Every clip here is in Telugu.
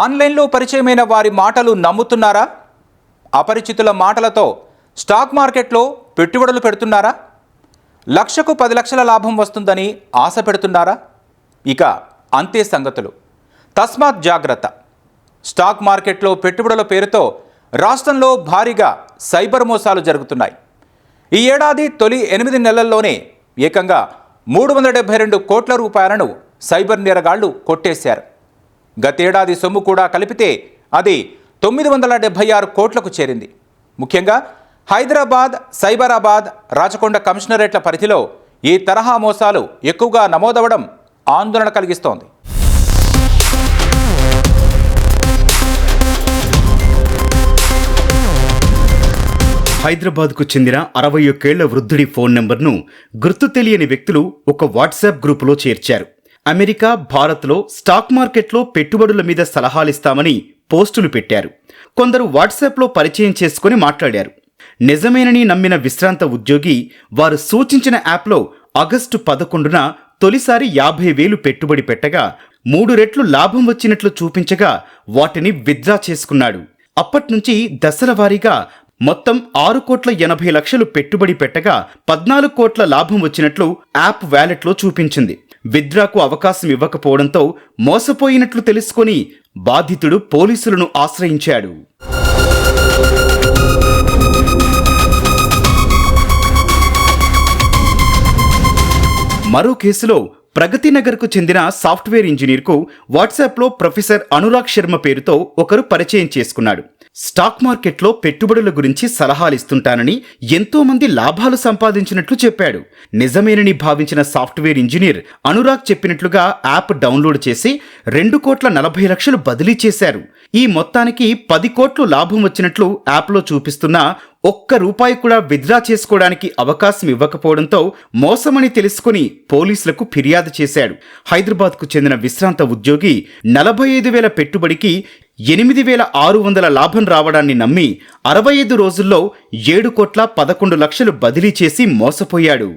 ఆన్లైన్లో పరిచయమైన వారి మాటలు నమ్ముతున్నారా? అపరిచితుల మాటలతో స్టాక్ మార్కెట్లో పెట్టుబడులు పెడుతున్నారా? లక్షకు పది లక్షల లాభం వస్తుందని ఆశ పెడుతున్నారా? ఇక అంతే సంగతులు. తస్మాత్ జాగ్రత్త. స్టాక్ మార్కెట్లో పెట్టుబడుల పేరుతో రాష్ట్రంలో భారీగా సైబర్ మోసాలు జరుగుతున్నాయి. ఈ ఏడాది తొలి ఎనిమిది నెలల్లోనే ఏకంగా మూడు వందల డెబ్బై రెండు కోట్ల రూపాయలను సైబర్ నేరగాళ్ళు కొట్టేశారు. గతేడాది సొమ్ము కూడా కలిపితే అది తొమ్మిది వందల డెబ్బై ఆరు కోట్లకు చేరింది. ముఖ్యంగా హైదరాబాద్ సైబరాబాద్ రాచకొండ కమిషనరేట్ల పరిధిలో ఈ తరహా మోసాలు ఎక్కువగా నమోదవడం ఆందోళన కలిగిస్తోంది. హైదరాబాద్కు చెందిన అరవై ఒక్కేళ్ళ వృద్ధుడి ఫోన్ నెంబర్ను గుర్తు తెలియని వ్యక్తులు ఒక వాట్సాప్ గ్రూపులో చేర్చారు. అమెరికా భారత్లో స్టాక్ మార్కెట్లో పెట్టుబడుల మీద సలహాలిస్తామని పోస్టులు పెట్టారు. కొందరు వాట్సాప్లో పరిచయం చేసుకుని మాట్లాడారు. నిజమేనని నమ్మిన విశ్రాంత ఉద్యోగి వారు సూచించిన యాప్లో ఆగస్టు పదకొండున తొలిసారి యాభై వేలు పెట్టుబడి పెట్టగా మూడు రెట్లు లాభం వచ్చినట్లు చూపించగా వాటిని విత్డ్రా చేసుకున్నాడు. అప్పట్నుంచి దశల వారీగా మొత్తం ఆరు కోట్ల ఎనభై లక్షలు పెట్టుబడి పెట్టగా పద్నాలుగు కోట్ల లాభం వచ్చినట్లు యాప్ వ్యాలెట్లో చూపించింది. విద్రాకు అవకాశం ఇవ్వకపోవడంతో మోసపోయినట్లు తెలుసుకొని బాధితుడు పోలీసులను ఆశ్రయించాడు. మరో కేసులో ప్రగతి నగర్కు చెందిన సాఫ్ట్వేర్ ఇంజనీర్కు వాట్సాప్లో ప్రొఫెసర్ అనురాగ్ శర్మ పేరుతో ఒకరు పరిచయం చేసుకున్నాడు. స్టాక్ మార్కెట్లో పెట్టుబడుల గురించి సలహాలు ఇస్తుంటానని ఎంతోమంది లాభాలు సంపాదించినట్లు చెప్పాడు. నిజమేనని భావించిన సాఫ్ట్వేర్ ఇంజనీర్ అనురాగ్ చెప్పినట్లుగా యాప్ డౌన్లోడ్ చేసి రెండు కోట్ల నలభై లక్షలు బదిలీ చేశారు. ఈ మొత్తానికి పది కోట్లు లాభం వచ్చినట్లు యాప్లో చూపిస్తున్న ఒక్క రూపాయి కూడా విత్డ్రా చేసుకోవడానికి అవకాశం ఇవ్వకపోవడంతో మోసమని తెలుసుకుని పోలీసులకు ఫిర్యాదు చేశాడు. హైదరాబాద్కు చెందిన విశ్రాంత ఉద్యోగి నలభై ఐదు వేల పెట్టుబడికి ఎనిమిది వేల ఆరు వందల లాభం రావడాన్ని నమ్మి అరవై ఐదు రోజుల్లో ఏడు కోట్ల పదకొండు లక్షలు బదిలీ చేసి మోసపోయాడు.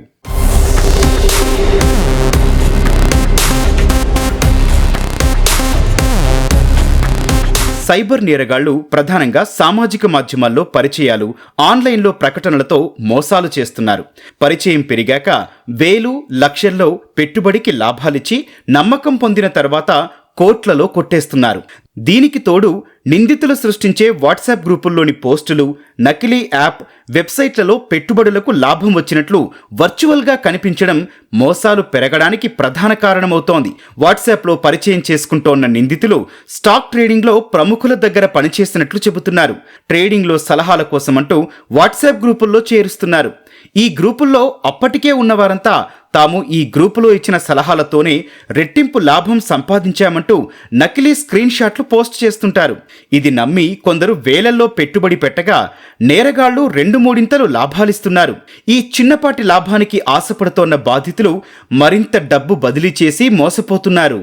సైబర్ నేరగాళ్ళు ప్రధానంగా సామాజిక మాధ్యమాల్లో పరిచయాలు ఆన్లైన్లో ప్రకటనలతో మోసాలు చేస్తున్నారు. పరిచయం పెరిగాక వేలు లక్షల్లో పెట్టుబడికి లాభాలిచ్చి నమ్మకం పొందిన తర్వాత కోట్లలో కొట్టేస్తున్నారు. దీనికి తోడు నిందితులు సృష్టించే వాట్సాప్ గ్రూపుల్లోని పోస్టులు నకిలీ యాప్ వెబ్సైట్లలో పెట్టుబడులకు లాభం వచ్చినట్లు వర్చువల్గా కనిపించడం మోసాలు పెరగడానికి ప్రధాన కారణమవుతోంది. వాట్సాప్లో పరిచయం చేసుకుంటోన్న నిందితులు స్టాక్ ట్రేడింగ్లో ప్రముఖుల దగ్గర పనిచేసినట్లు చెబుతున్నారు. ట్రేడింగ్లో సలహాల కోసమంటూ వాట్సాప్ గ్రూపుల్లో చేరుస్తున్నారు. ఈ గ్రూపుల్లో అప్పటికే ఉన్నవారంతా తాము ఈ గ్రూపులో ఇచ్చిన సలహాలతోనే రెట్టింపు లాభం సంపాదించామంటూ నకిలీ స్క్రీన్ షాట్లు పోస్ట్ చేస్తుంటారు. ఇది నమ్మి కొందరు వేలల్లో పెట్టుబడి పెట్టగా నేరగాళ్ళు రెండు మూడింతలు లాభాలిస్తున్నారు. ఈ చిన్నపాటి లాభానికి ఆశపడుతోన్న బాధితులు మరింత డబ్బు బదిలీ చేసి మోసపోతున్నారు.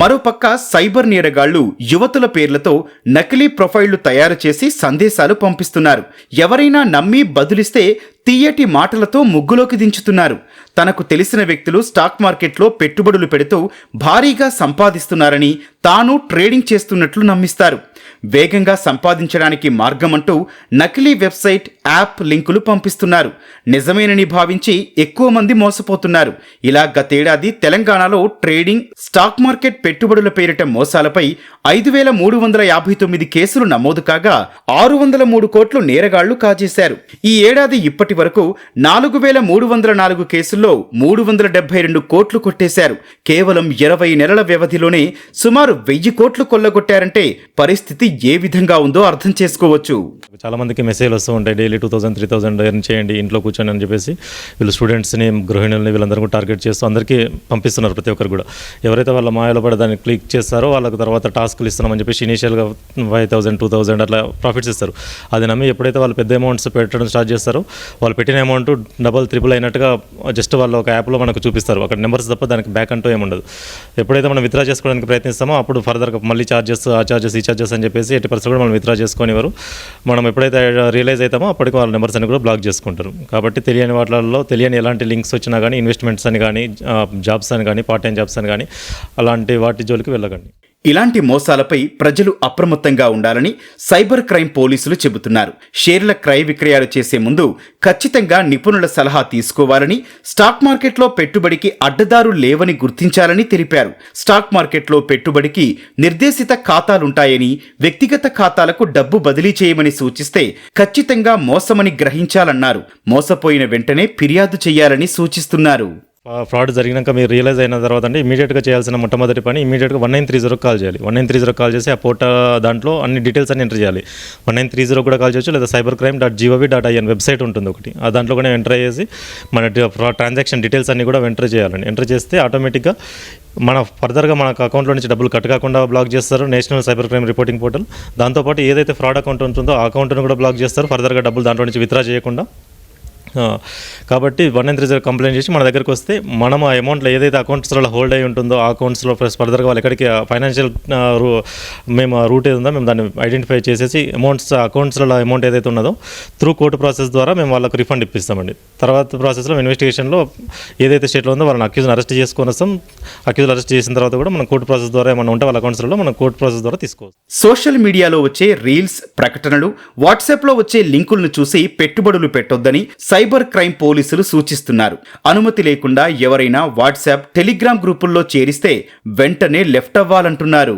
మరోపక్క సైబర్ నేరగాళ్ళు యువతుల పేర్లతో నకిలీ ప్రొఫైళ్ళు తయారు చేసి సందేశాలు పంపిస్తున్నారు. ఎవరైనా నమ్మి బదులిస్తే తీయటి మాటలతో ముగ్గులోకి దించుతున్నారు. తనకు తెలిసిన వ్యక్తులు స్టాక్ మార్కెట్లో పెట్టుబడులు పెడుతూ భారీగా సంపాదిస్తున్నారని తాను ట్రేడింగ్ చేస్తున్నట్లు నమ్మిస్తారు. వేగంగా సంపాదించడానికి మార్గమంటూ నకిలీ వెబ్సైట్ యాప్ లింకులు పంపిస్తున్నారు. నిజమేనని భావించి ఎక్కువ మంది మోసపోతున్నారు. ఇలా గతేడాది తెలంగాణలో ట్రేడింగ్ స్టాక్ మార్కెట్ పెట్టుబడుల పేరిట మోసాలపై ఐదు వేల మూడు వందల యాభై తొమ్మిది కేసులు నమోదు కాగా ఆరు వందల మూడు కోట్లు నేరగాళ్ళు కాజేశారు. ఈ ఏడాది ఇప్పటి వరకు నాలుగు వేల మూడు వందల నాలుగు కేసుల్లో మూడు వందల డెబ్బై రెండు కోట్లు కొట్టేశారు. కేవలం ఇరవై నెలల వ్యవధిలోనే సుమారు వెయ్యి కోట్లు కొల్లగొట్టారంటే పరిస్థితి ఏ విధంగా ఉందో అర్థం చేసుకోవచ్చు. చాలా మందికి మెసేజ్ వస్తూ ఉంటాయి. Daily two thousand three thousand earn చేయండి ఇంట్లో కూర్చొని అని చెప్పేసి వీళ్ళు స్టూడెంట్స్ని గృహిణుల్ని వీళ్ళందరూ టార్గెట్ చేస్తూ అందరికీ పంపిస్తున్నారు ప్రతి ఒక్కరు కూడా. ఎవరైతే వాళ్ళ మాయలో పడి దాన్ని క్లిక్ చేస్తారో వాళ్ళకి తర్వాత టాస్క్లు ఇస్తున్నామని చెప్పేసి ఇనీషియల్గా ఫైవ్ థౌసండ్ టూ థౌసండ్ అట్లా ప్రాఫిట్స్ ఇస్తారు. అది నమ్మి ఎప్పుడైతే వాళ్ళు పెద్ద అమౌంట్స్ పెట్టడం స్టార్ట్ చేస్తారో వాళ్ళు పెట్టిన అమౌంట్ డబల్ త్రిపుల్ అయినట్టుగా జస్ట్ వాళ్ళు ఒక యాప్లో మనకు చూపిస్తారు. అక్కడ నెంబర్స్ తప్ప దానికి బ్యాక్ అంటూ ఏముండదు ఎప్పుడైతే మనం విత్డ్రా చేసుకోవడానికి ప్రయత్నిస్తామో అప్పుడు ఫర్దర్గా మళ్ళీ చార్జెస్ ఆ చార్జెస్ ఈ ఛార్జెస్ అని చెప్పేసి ఎట్టి పరిస్థితులు కూడా మనం విత్డ్రా చేసుకునేవారు మనం ఎప్పుడైతే రియలైజ్ అవుతామో అప్పటికి వాళ్ళ నెంబర్స్ అని కూడా బ్లాక్ చేసుకుంటారు. కాబట్టి తెలియని వాటిల్లో తెలియని ఎలాంటి లింక్స్ వచ్చినా కానీ ఇన్వెస్ట్మెంట్స్ అని కానీ జాబ్స్ అని కానీ పార్ట్ టైం జాబ్స్ అని కానీ అలాంటి వాటి జోలికి వెళ్ళకండి. ఇలాంటి మోసాలపై ప్రజలు అప్రమత్తంగా ఉండాలని సైబర్ క్రైమ్ పోలీసులు చెబుతున్నారు. షేర్ల క్రయ విక్రయాలు చేసే ముందు ఖచ్చితంగా నిపుణుల సలహా తీసుకోవాలని స్టాక్ మార్కెట్లో పెట్టుబడికి అడ్డదారు లేవని గుర్తించాలని తెలిపారు. స్టాక్ మార్కెట్లో పెట్టుబడికి నిర్దేశిత ఖాతాలుంటాయని వ్యక్తిగత ఖాతాలకు డబ్బు బదిలీ చేయమని సూచిస్తే ఖచ్చితంగా మోసమని గ్రహించాలన్నారు. మోసపోయిన వెంటనే ఫిర్యాదు చేయాలని సూచిస్తున్నారు. ఫ్రాడ్ జరిగినాక మీరు రియలైజ్ అయిన తర్వాత అంటే ఇమీడియట్గా చేయాల్సిన మొట్టమొదటి పని ఇమీడియట్గా one nine three zero call చేయాలి. One nine three zero call చేసి ఆ పోర్ట దాంట్లో అన్ని డీటెయిల్స్ అన్ని ఎంటర్ చేయాలి. వన్ నైన్ త్రీ జీరో కూడా కాల్ చేయొచ్చు లేదా cyber crime dot G O V dot I N website ఉంటుంది ఒకటి. ఆ దాంట్లో కూడా ఎంటర్ చేసి మన ట్రాన్సాక్షన్ డీటెయిల్స్ అన్ని కూడా ఎంటర్ చేయాలండి. ఎంటర్ చేస్తే ఆటోమేటిక్గా మన ఫర్దర్గా మన అకౌంట్లో నుంచి డబ్బులు కట్ కాకుండా బ్లాక్ చేస్తారు national cyber crime reporting portal దాంతోపాటు ఏదైతే ఫ్రాడ్ అకౌంట్ ఉంటుందో ఆ అకౌంట్ను కూడా బ్లాక్ చేస్తారు ఫర్దర్గా డబ్బులు దాంట్లో నుంచి విత్డ్రా చేయకుండా. కాబట్టి one nine three zero complaint చేసి మన దగ్గరికి వస్తే మనం ఆ అమౌంట్లో ఏదైతే అకౌంట్స్లో హోల్డ్ అయి ఉంటుందో ఆ అకౌంట్స్లో ప్లస్ ఫర్దర్గా వాళ్ళు ఎక్కడికి ఫైనాన్షియల్ మేము ఆ రూట్ ఏది ఉందో మేము దాన్ని ఐడెంటిఫై చేసేసి అమౌంట్స్ అకౌంట్స్లో అమౌంట్ ఏదైతే ఉన్నదో త్రూ కోర్టు ప్రాసెస్ ద్వారా మేము వాళ్ళకు రిఫండ్ ఇప్పిస్తామండి. తర్వాత ప్రాసెస్లో ఇన్వెస్టిగేషన్లో ఏదైతే స్టేట్లో ఉందో వాళ్ళని అక్యూజ్ని అరెస్ట్ చేసుకొని వస్తాం. అక్యూజ్ అరెస్ట్ చేసిన తర్వాత కూడా మనం కోర్టు ప్రాసెస్ ద్వారా ఏమైనా ఉంటే వాళ్ళ అకౌంట్స్లో మనం కోర్టు ప్రాసెస్ ద్వారా తీసుకోవచ్చు. సోషల్ మీడియాలో వచ్చే రీల్స్ ప్రకటనలు వాట్సాప్లో వచ్చే లింకులను చూసి పెట్టుబడులు పెట్టొద్దని సైబర్ క్రైమ్ పోలీసులు సూచిస్తున్నారు. అనుమతి లేకుండా ఎవరైనా వాట్సాప్ టెలిగ్రామ్ గ్రూపుల్లో చేరిస్తే వెంటనే లెఫ్ట్ అవ్వాలంటున్నారు.